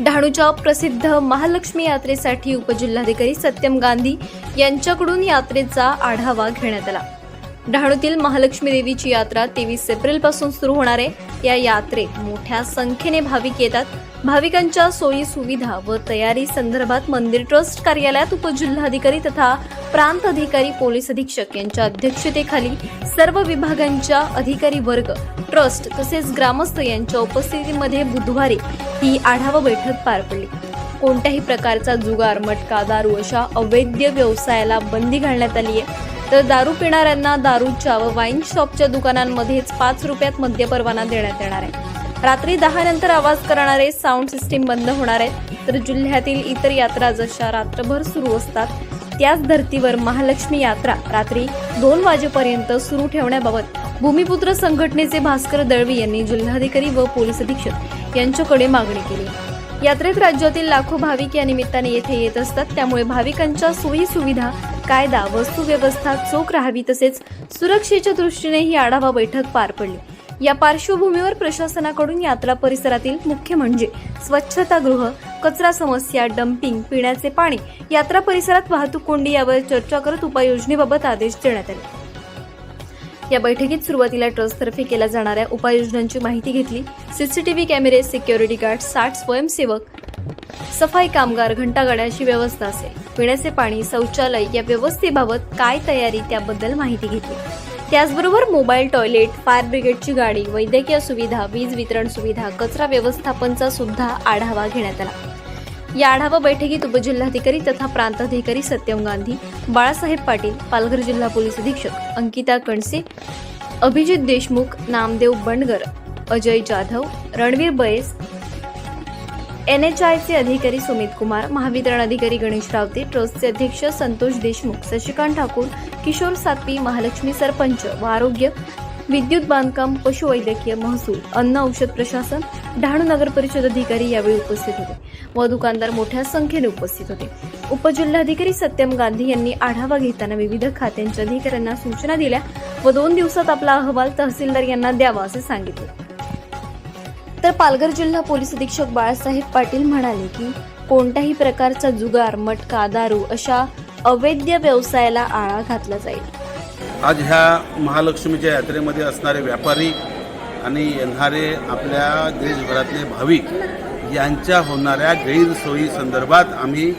डहाणूच्या प्रसिद्ध महालक्ष्मी यात्रेसाठी उपजिल्हाधिकारी सत्यम गांधी यांच्याकडून यात्रेचा आढावा घेण्यात आला. डहाणूतील महालक्ष्मी देवीची यात्रा तेवीस एप्रिलपासून सुरू होणार आहे. या यात्रेत मोठ्या संख्येने भाविक येतात. भाविकांच्या सोयी सुविधा व तयारी संदर्भात मंदिर ट्रस्ट कार्यालयात उपजिल्हाधिकारी तथा प्रांत अधिकारी पोलीस अधीक्षक यांच्या अध्यक्षतेखाली सर्व विभागांच्या अधिकारी वर्ग ट्रस्ट तसेच ग्रामस्थ यांच्या उपस्थितीमध्ये बुधवारी ही आढावा बैठक पार पडली. कोणत्याही प्रकारचा जुगार मटका दारू अशा अवैध व्यवसायाला बंदी घालण्यात आली आहे. तर दारू पिणाऱ्यांना दारूच्या व वाईन शॉपच्या दुकानांमध्येच पाच रुपयात मद्य परवाना देण्यात येणार आहे. रात्री दहा नंतर आवाज करणारे साऊंड सिस्टीम बंद होणार आहे. तर जिल्ह्यातील इतर यात्रा जशा रात्रभर सुरू असतात त्याच धर्तीवर महालक्ष्मी यात्रा रात्री दोन वाजेपर्यंत सुरू ठेवण्याबाबत भूमिपुत्र संघटनेचे भास्कर दळवी यांनी जिल्हाधिकारी व पोलीस अधीक्षक यांच्याकडे मागणी केली. यात्रेत राज्यातील लाखो भाविक या निमित्ताने येथे येत असतात. त्यामुळे भाविकांच्या सोयी सुविधा कायदा वस्तू व्यवस्था चोख राहावी तसेच सुरक्षेच्या दृष्टीने ही आढावा बैठक पार पडली. या पार्श्वभूमीवर प्रशासनाकडून यात्रा परिसरातील मुख्य म्हणजे स्वच्छतागृह कचरा समस्या डम्पिंग पिण्याचे पाणी यात्रा परिसरात वाहतूक कोंडी यावर चर्चा करत उपाययोजनेबाबत आदेश देण्यात आले. या बैठकीत सुरुवातीला ट्रस्टतर्फे केल्या जाणाऱ्या उपाययोजनांची माहिती घेतली. सीसीटीव्ही कॅमेरे सिक्युरिटी गार्ड साठ स्वयंसेवक सफाई कामगार घंटागाड्याची व्यवस्था असेल. पिण्याचे पाणी शौचालय या व्यवस्थेबाबत काय तयारी त्याबद्दल माहिती घेतली. त्याचबरोबर मोबाईल टॉयलेट फायर ब्रिगेडची गाडी वैद्यकीय सुविधा वीज वितरण सुविधा कचरा व्यवस्थापनचा सुद्धा आढावा घेण्यात आला. या आढावा बैठकीत उपजिल्हाधिकारी तथा प्रांताधिकारी सत्यम गांधी बाळासाहेब पाटील पालघर जिल्हा पोलीस अधीक्षक अंकिता कणसे अभिजित देशमुख नामदेव बंडगर अजय जाधव रणवीर बैस एन एच आयचे अधिकारी सुमित कुमार महावितरण अधिकारी गणेश रावते ट्रस्टचे अध्यक्ष संतोष देशमुख शशिकांत ठाकूर किशोर सातवी महालक्ष्मी सरपंच व आरोग्य विद्युत बांधकाम पशुवैद्यकीय महसूल अन्न औषध प्रशासन डहाणू नगर परिषद अधिकारी यावेळी उपस्थित होते व दुकानदार मोठ्या संख्येने उपस्थित होते. उपजिल्हाधिकारी सत्यम गांधी यांनी आढावा घेताना विविध खात्यांच्या अधिकाऱ्यांना सूचना दिल्या व दोन दिवसात आपला अहवाल तहसीलदार यांना द्यावा असे सांगितले. तर पालघर जिल्हा पोलीस अधीक्षक बाळासाहेब पाटील म्हणाले की कोणत्याही प्रकारचा जुगार मटका दारू अशा अवैध व्यवसायाला आळा घातला जाईल. आज ह्या महालक्ष्मीच्या यात्रेमध्ये असणारे व्यापारी आणि येणारे आपल्या देशभरातले भाविक यांच्या होणाऱ्या गैरसोयी संदर्भात आम्ही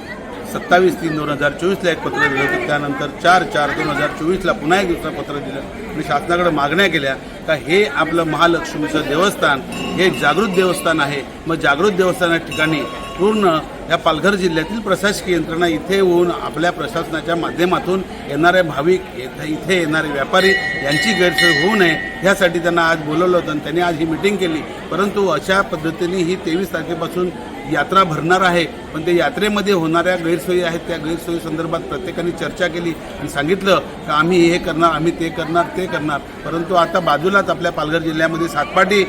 सत्तावीस तीन दोन हजार चोवीसला एक पत्र दिलं. होतं त्यानंतर चार चार दोन हजार चोवीसला पुन्हा एक दुसरं पत्र दिलं. आणि शासनाकडे मागण्या केल्या. का हे आपलं महालक्ष्मीचं देवस्थान हे जागृत देवस्थान आहे. मग जागृत देवस्थाना ठिकाणी पूर्ण या पालघर जिल्ह्यातील प्रशासकीय यंत्रणा इथे येऊन आपल्या प्रशासनाच्या माध्यमातून येणारे भाविक इथे येणारे व्यापारी यांची गैरसोय होऊ नये ह्यासाठी त्यांना आज बोलवलं होतं आणि त्यांनी आज ही मिटिंग केली. परंतु अशा पद्धतीने ही तेवीस तारखेपासून यात्रा भरणार आहे. पण ते यात्रेमध्ये होणाऱ्या गैरसोयी आहेत. त्या गैरसोयी संदर्भात प्रत्येकाने चर्चा केली आणि सांगितलं का आम्ही हे करणार आम्ही ते करणार ते करणार. परंतु आता बाजूलाच आपल्या पालघर जिल्ह्यामध्ये सातपाटी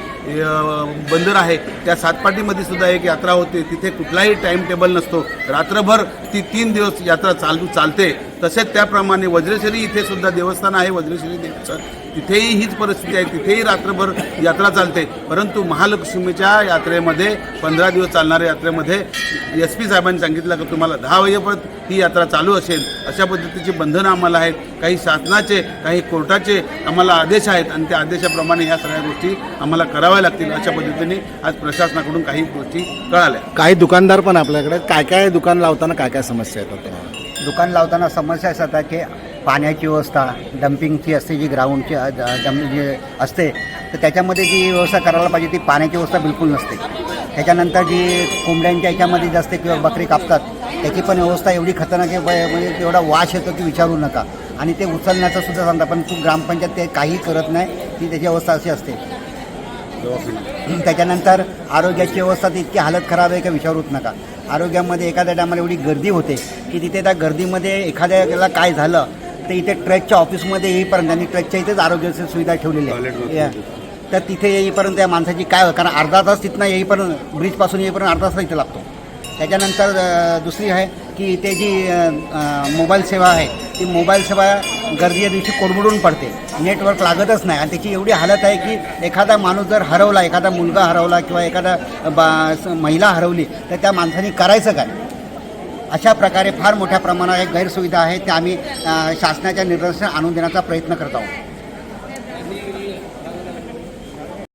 बंदर आहे. त्या सातपाटीमध्ये सुद्धा एक यात्रा होते. तिथे कुठलाही टाईम टेबल नसतो. रात्रभर ती तीन दिवस यात्रा चालू चालते. तसेच त्याप्रमाणे वज्रेश्वरी इथे सुद्धा देवस्थान आहे. वज्रेश्वरी देवस्थान. तिथेही हीच परिस्थिती आहे. तिथेही रात्रभर यात्रा चालते. परंतु महालक्ष्मीच्या यात्रेमध्ये पंधरा दिवस चालणाऱ्या यात्रेमध्ये एस पी साहेबांनी सांगितलं की तुम्हाला दहा वाजेपर्यंत ही यात्रा चालू असेल अशा पद्धतीची बंधनं आम्हाला आहेत. काही शासनाचे काही कोर्टाचे आम्हाला आदेश आहेत आणि त्या आदेशाप्रमाणे ह्या सगळ्या गोष्टी आम्हाला कराव्या लागतील अशा पद्धतीने आज प्रशासनाकडून काही गोष्टी कळाल्या. काही दुकानदार पण आपल्याकडे काय काय दुकान लावताना काय काय समस्या येतात दुकान लावताना समस्या अशा की पाण्याची व्यवस्था डम्पिंगची असते जी ग्राउंडची अ, डम जे असते तर त्याच्यामध्ये जी व्यवस्था करायला पाहिजे ती पाण्याची व्यवस्था बिलकुल नसते. त्याच्यानंतर जी कोंबड्यांच्या याच्यामध्ये जास्त किंवा बकरी कापतात त्याची पण व्यवस्था एवढी खतरनाक आहे म्हणजे एवढा वाश येतो की विचारू नका. आणि ते उचलण्याचं सुद्धा सांगतात पण तू ग्रामपंचायत ते काही करत नाही ती त्याची अवस्था अशी असते. त्याच्यानंतर आरोग्याची अवस्था इतकी हालत खराब आहे का विचारूच नका. आरोग्यामध्ये एखाद्या टायमाला एवढी गर्दी होते की तिथे त्या गर्दीमध्ये एखाद्याला काय झालं तर इथे ट्रकच्या ऑफिसमध्ये येईपर्यंत त्यांनी ट्रकच्या इथेच आरोग्याची सुविधा ठेवलेली आहे या. तर तिथे येईपर्यंत त्या माणसाची काय होईल? कारण अर्धा तास तिथनं येईपर्यंत ब्रिजपासून येईपर्यंत अर्धा तास इथे लागतो. त्याच्यानंतर अ, दुसरी आहे की इथे जी अ, अ, मोबाईल सेवा आहे ती मोबाईल सेवा गर्दीच्या दिवशी कोडबडून पडते. नेटवर्क लागतच नाही. आणि त्याची एवढी हालत आहे की एखादा माणूस जर हरवला एखादा मुलगा हरवला किंवा एखादा बा स- महिला हरवली तर त्या माणसाने करायचं काय? अशा प्रकारे फार मोठ्या प्रमाणात एक गैरसुविधा आहे त्या आम्ही शासनाच्या निदर्शनास आणून देण्याचा प्रयत्न करत आहोत.